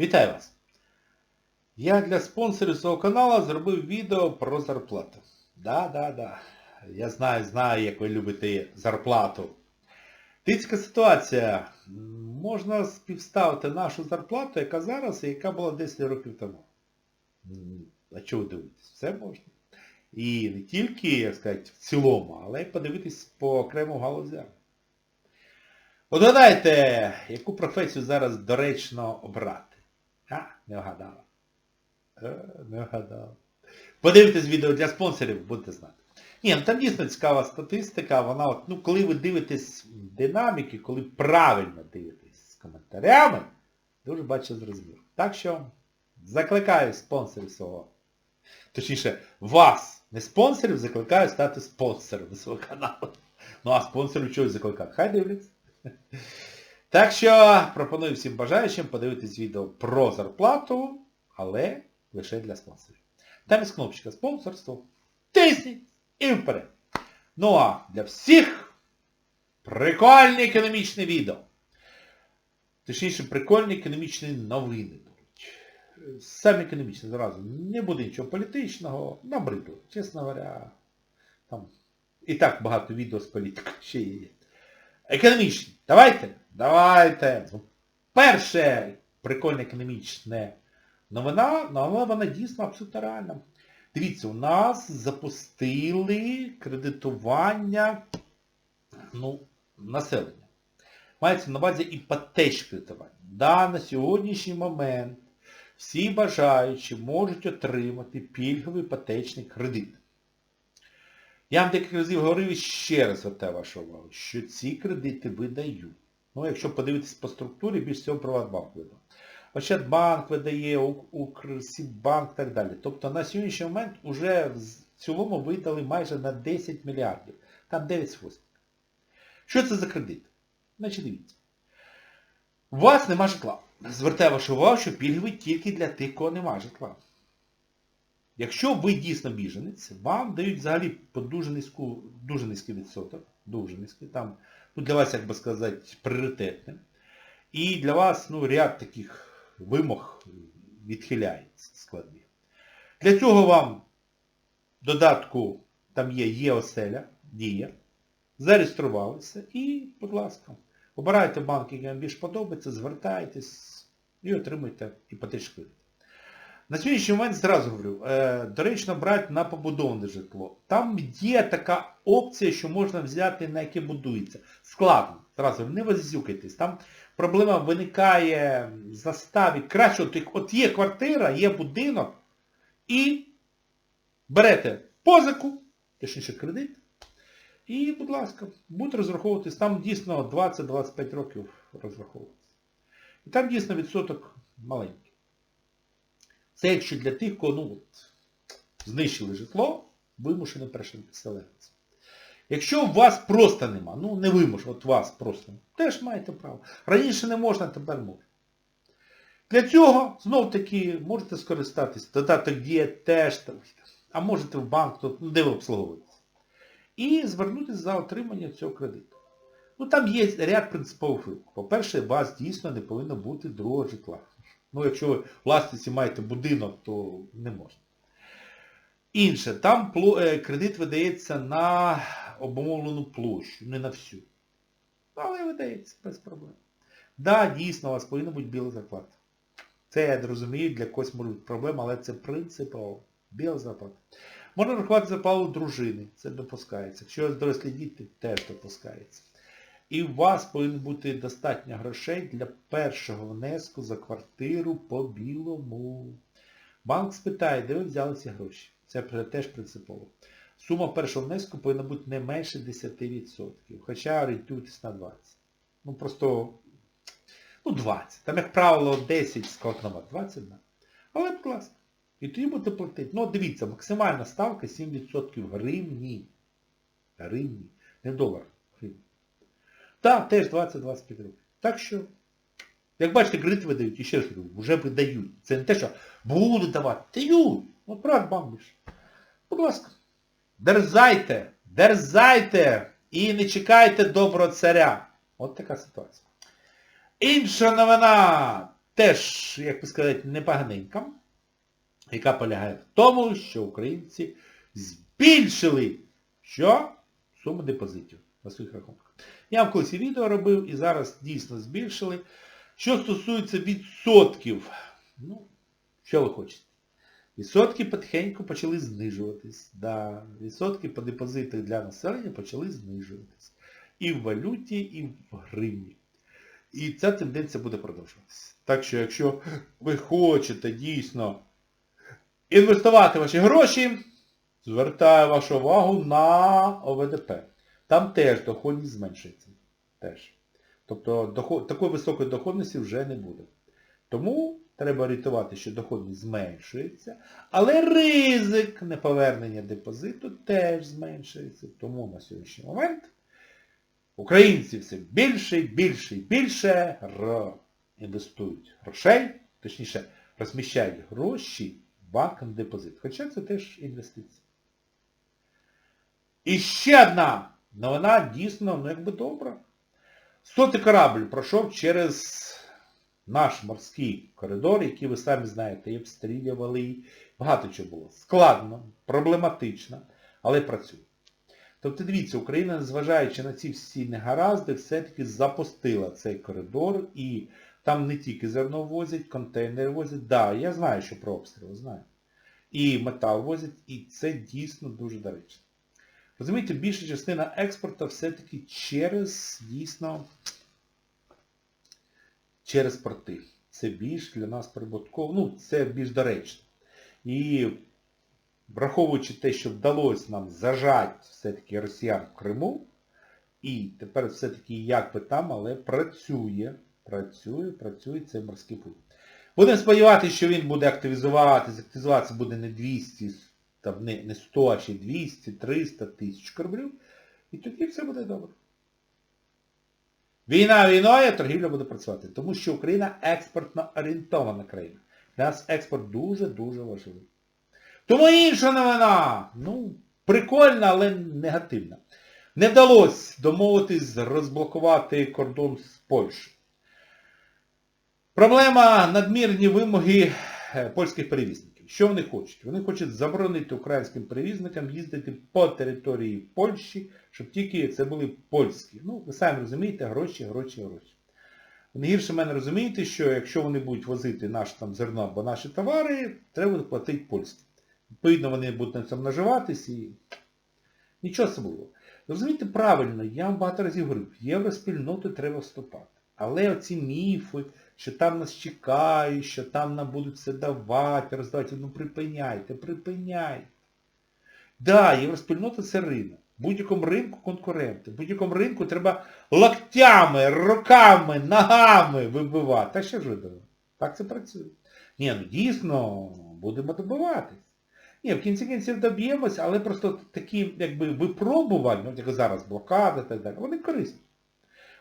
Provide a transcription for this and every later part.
Вітаю вас! Я для спонсорів свого каналу зробив відео про зарплату. Да, да, да. Я знаю, знаю, як ви любите зарплату. Тицька ситуація. Можна співставити нашу зарплату, яка зараз і яка була 10 років тому. А чого ви дивитесь? Все можна. І не тільки, як сказати, в цілому, але й подивитись по окремим галузям. От гадайте, яку професію зараз доречно обрати? А, не вгадала. Е, не вгадала. Подивитесь відео для спонсорів, будете знати. Ні, ну там дійсно цікава статистика, вона от, ну коли ви дивитесь динаміки, коли правильно дивитесь з коментарями, дуже бачу зрозуміло. Так що закликаю спонсорів свого. Точніше, вас, не спонсорів, закликаю стати спонсором свого каналу. Ну а спонсорів чогось закликати. Хай дивляться. Так що пропоную всім бажаючим подивитись відео про зарплату, але лише для спонсорів. Там є кнопочка спонсорство. Тисніть і вперед. Ну а для всіх прикольне економічне відео. Точніше, прикольні економічні новини будуть. Саме економічні зразу. Не буде нічого політичного, набридло. Чесно говоря, там і так багато відео з політикою ще є. Економічні. Давайте. Давайте. Перше прикольне економічне новина, ну, але вона дійсно абсолютно реальна. Дивіться, у нас запустили кредитування ну, населення. Мається на увазі іпотечне кредитування. Да, на сьогоднішній момент всі бажаючі можуть отримати пільговий іпотечний кредит. Я вам декілька разів говорив і ще раз звертаю вашу увагу, що ці кредити видають. Ну, якщо подивитись по структурі, більш всього Приватбанк видав. Ощадбанк видає, Укрсібанк і так далі. Тобто на сьогоднішній момент вже в цілому видали майже на 10 мільярдів. Там 9 з хвостик. Що це за кредит? Значить дивіться. У вас нема житла. Звертаю вашу увагу, що пільговий тільки для тих, кого нема житла. Якщо ви дійсно біженець, вам дають взагалі по дуже низьку, дуже низький відсоток, дуже низький, там, ну для вас, як би сказати, пріоритетним. І для вас ну, ряд таких вимог відхиляється складних. Для цього вам додатку там є є-оселя, дія, зареєструвалися і, будь ласка, обирайте банк, який вам більш подобається, звертайтесь і отримуйте кредит. На сьогоднішній момент зразу говорю, е, доречно брати на побудоване житло. Там є така опція, що можна взяти, на яке будується. Складно. Зразу не воззюкайтесь. Там проблема виникає в заставі. Краще, от, от є квартира, є будинок, і берете позику, точніше кредит, і, будь ласка, будете розраховуватись. Там дійсно 20-25 років розраховуватися. І там дійсно відсоток маленький. Це якщо для тих, кого ну, от, знищили житло, вимушені переселенці. Якщо у вас просто нема, ну не вимушено, от вас просто, теж маєте право. Раніше не можна, тепер можна. Для цього, знов таки, можете скористатись, додаток дія теж, а можете в банк, ну, де ви обслуговуєтесь. І звернутися за отримання цього кредиту. Ну там є ряд принципових вимог. По-перше, у вас дійсно не повинно бути другого житла. Ну, якщо ви власниці маєте будинок, то не можна. Інше, там кредит видається на обумовлену площу, не на всю. Але видається без проблем. Так, да, дійсно, у вас повинна бути біла зарплата. Це я розумію, для когось може бути проблема, але це принципово. Біла зарплата. Можна рахувати зарплату дружини, це допускається. Якщо дорослі діти, теж допускається. І у вас повинно бути достатньо грошей для першого внеску за квартиру по білому. Банк спитає, де ви взяли ці гроші. Це теж принципово. Сума першого внеску повинна бути не менше 10%. Хоча орієнтуйтесь на 20%. Ну просто, ну 20%. Там, як правило, 10 складнова, 20 да. Але, ласка. І тоді будете платити. Ну, дивіться, максимальна ставка 7% гривні. Гривні. Не долар. Так, теж 20-25 років. Так що, як бачите, кредит видають, і ще раз кажу, вже видають. Це не те, що будуть давати. Дають. От брат бамбиш. Будь ласка. Дерзайте, дерзайте і не чекайте доброго царя. От така ситуація. Інша новина. теж, як би сказати, непоганенька, яка полягає в тому, що українці збільшили що? Суму депозитів на своїх рахунках. Я вам колись відео робив і зараз дійсно збільшили. Що стосується відсотків, ну, що ви хочете? Відсотки потихеньку почали знижуватись. Да, відсотки по депозитах для населення почали знижуватись. І в валюті, і в гривні. І ця тенденція буде продовжуватися. Так що, якщо ви хочете дійсно інвестувати ваші гроші, звертаю вашу увагу на ОВДП. Там теж доходність зменшується. Теж. Тобто доход, такої високої доходності вже не буде. Тому треба орієнтувати, що доходність зменшується, але ризик неповернення депозиту теж зменшується. Тому на сьогоднішній момент українці все більше, більше і більше інвестують грошей, точніше, розміщають гроші в банк на депозит. Хоча це теж інвестиції. І ще одна новина дійсно, ну якби добра. Сотий корабль пройшов через наш морський коридор, який ви самі знаєте, і обстрілювали, і багато чого було. Складно, проблематично, але працює. Тобто дивіться, Україна, незважаючи на ці всі негаразди, все-таки запустила цей коридор і там не тільки зерно возять, контейнери возять. Так, да, я знаю, що про обстріли, знаю. І метал возять, і це дійсно дуже доречно. Розумієте, більша частина експорту все-таки через, дійсно, через порти. Це більш для нас прибутково, ну, це більш доречно. І враховуючи те, що вдалося нам зажати все-таки росіян в Криму, і тепер все-таки як би там, але працює, працює, працює цей морський путь. Будемо сподіватися, що він буде активізуватися, активізуватися буде не 200, там, не, не 100, а ще 200, 300 тисяч кораблів, і тоді все буде добре. Війна війною, торгівля буде працювати. Тому що Україна експортно орієнтована країна. Для нас експорт дуже-дуже важливий. Тому інша новина, ну, прикольна, але негативна. Не вдалося домовитись розблокувати кордон з Польщею. Проблема надмірні вимоги е, польських перевізників. Що вони хочуть? Вони хочуть заборонити українським перевізникам їздити по території Польщі, щоб тільки це були польські. Ну, ви самі розумієте, гроші, гроші, гроші. Не гірше мене розумієте, що якщо вони будуть возити наше там зерно або наші товари, треба платити польські. Відповідно, вони будуть на цьому наживатись і нічого особливого. Розумієте, правильно, я вам багато разів говорив, в євроспільноту треба вступати. Але оці міфи, що там нас чекають, що там нам будуть все давати, роздавати, ну припиняйте, припиняйте. Да, євроспільнота це ринок. В будь-якому ринку конкуренти. В будь-якому ринку треба локтями, руками, ногами вибивати. Та що ж ви думаєте? Так це працює. Ні, ну дійсно, будемо добиватись. Ні, в кінці кінців доб'ємось, але просто такі якби випробування, як зараз блокада і так далі, вони корисні.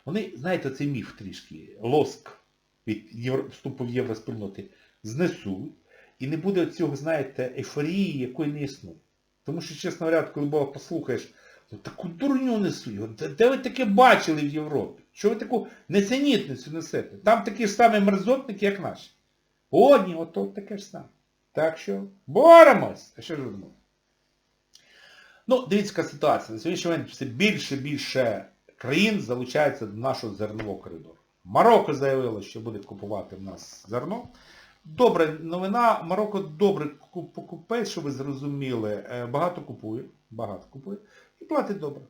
Вони, знаєте, цей міф трішки, лоск від вступу в євроспільноти знесуть, і не буде цього, знаєте, ейфорії, якої не існує. Тому що, чесно говоря, коли Бога послухаєш, ну таку дурню несуть. Де, ви таке бачили в Європі? Що ви таку несенітницю несете? Там такі ж самі мерзотники, як наші. О, ні, от, от таке ж саме. Так що боремось! А що ж думаєте? Ну, дивіться, яка ситуація. На сьогоднішній момент все більше і більше країн залучаються до нашого зернового коридору. Марокко заявило, що буде купувати в нас зерно. Добра новина, Марокко добре покупець, щоб ви зрозуміли, е, багато купує, багато купує і платить добре.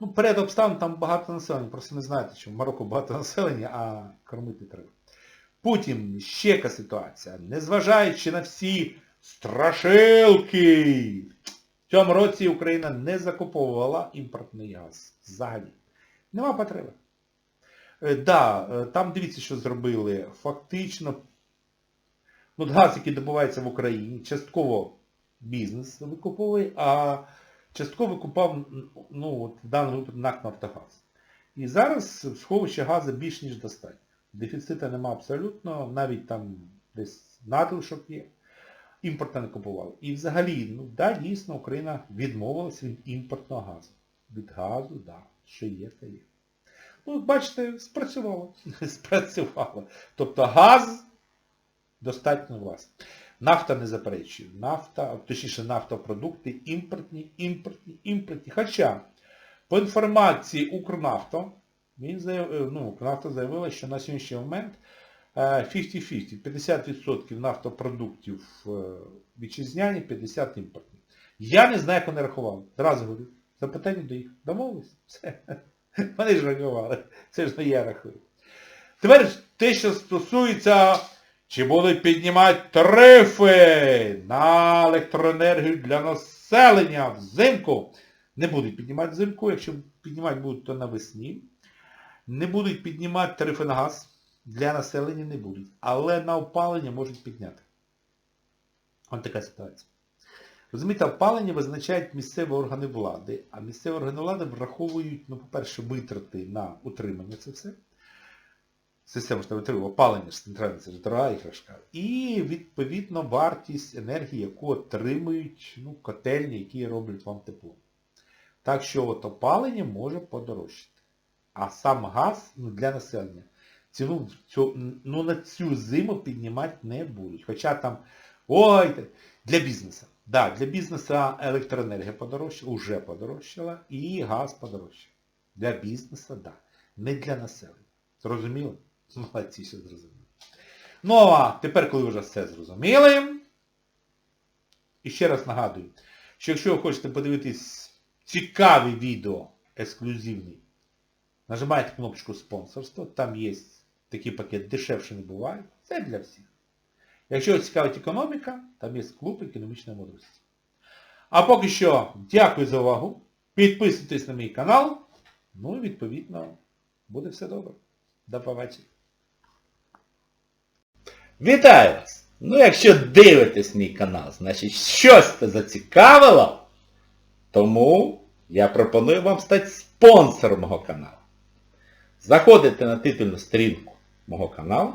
Ну, перед обставин там багато населення, просто не знаєте, що в Марокко багато населення, а кормити треба. Потім ще яка ситуація. Незважаючи на всі страшилки, в цьому році Україна не закуповувала імпортний газ. Взагалі. Нема потреби. Так, да, е, там дивіться, що зробили. Фактично, ну, газ, який добувається в Україні, частково бізнес викуповує, а частково викупав, ну, от в даному випадку НАК Нафтогаз. І зараз сховище газу більш ніж достатньо. Дефіциту нема абсолютно, навіть там десь надлишок є. Імпорта не купували. І взагалі, ну да, дійсно, Україна відмовилася від імпортного газу. Від газу, да, що є, то є. Ну, бачите, спрацювало. спрацювало. Тобто газ достатньо власний. Нафта не заперечує. Нафта, точніше нафтопродукти імпортні, імпортні, імпортні. Хоча, по інформації Укрнафта, він заяв, е, ну, Укрнафта заявила, що на сьогоднішній момент е, 50-50, 50% нафтопродуктів е, вітчизняні, 50 імпортні. Я не знаю, як вони рахували. Зразу говорю, запитання до їх. Домовились? Все. Вони ж рахували. Це ж не я рахую. Тепер те, що стосується, чи будуть піднімати тарифи на електроенергію для населення взимку. Не будуть піднімати взимку, якщо піднімати будуть, то навесні. Не будуть піднімати тарифи на газ. Для населення не будуть. Але на опалення можуть підняти. Ось така ситуація. Розумієте, опалення визначають місцеві органи влади, а місцеві органи влади враховують, ну, по-перше, витрати на утримання це все. Система ж витримує, опалення ж центральна, це ж дорога іграшка. І, відповідно, вартість енергії, яку отримують ну, котельні, які роблять вам тепло. Так що от опалення може подорожчати. А сам газ ну, для населення ціну цю, ну, на цю зиму піднімати не будуть. Хоча там, ой, для бізнесу. Да, для бізнесу електроенергія подорожчала, уже подорожчала, і газ подорожчав. Для бізнесу, да. Не для населення. Зрозуміли? Молодці, що зрозуміли. Ну а тепер, коли вже все зрозуміли, і ще раз нагадую, що якщо ви хочете подивитись цікаві відео ексклюзивні, нажимаєте кнопочку спонсорство, там є такий пакет дешевше не буває. Це для всіх. Якщо цікавить економіка, там є клуб економічної мудрості. А поки що, дякую за увагу. Підписуйтесь на мій канал. Ну і відповідно, буде все добре. До побачення. Вітаю вас! Ну, якщо дивитесь мій канал, значить щось це зацікавило, тому я пропоную вам стати спонсором мого каналу. Заходите на титульну сторінку мого каналу,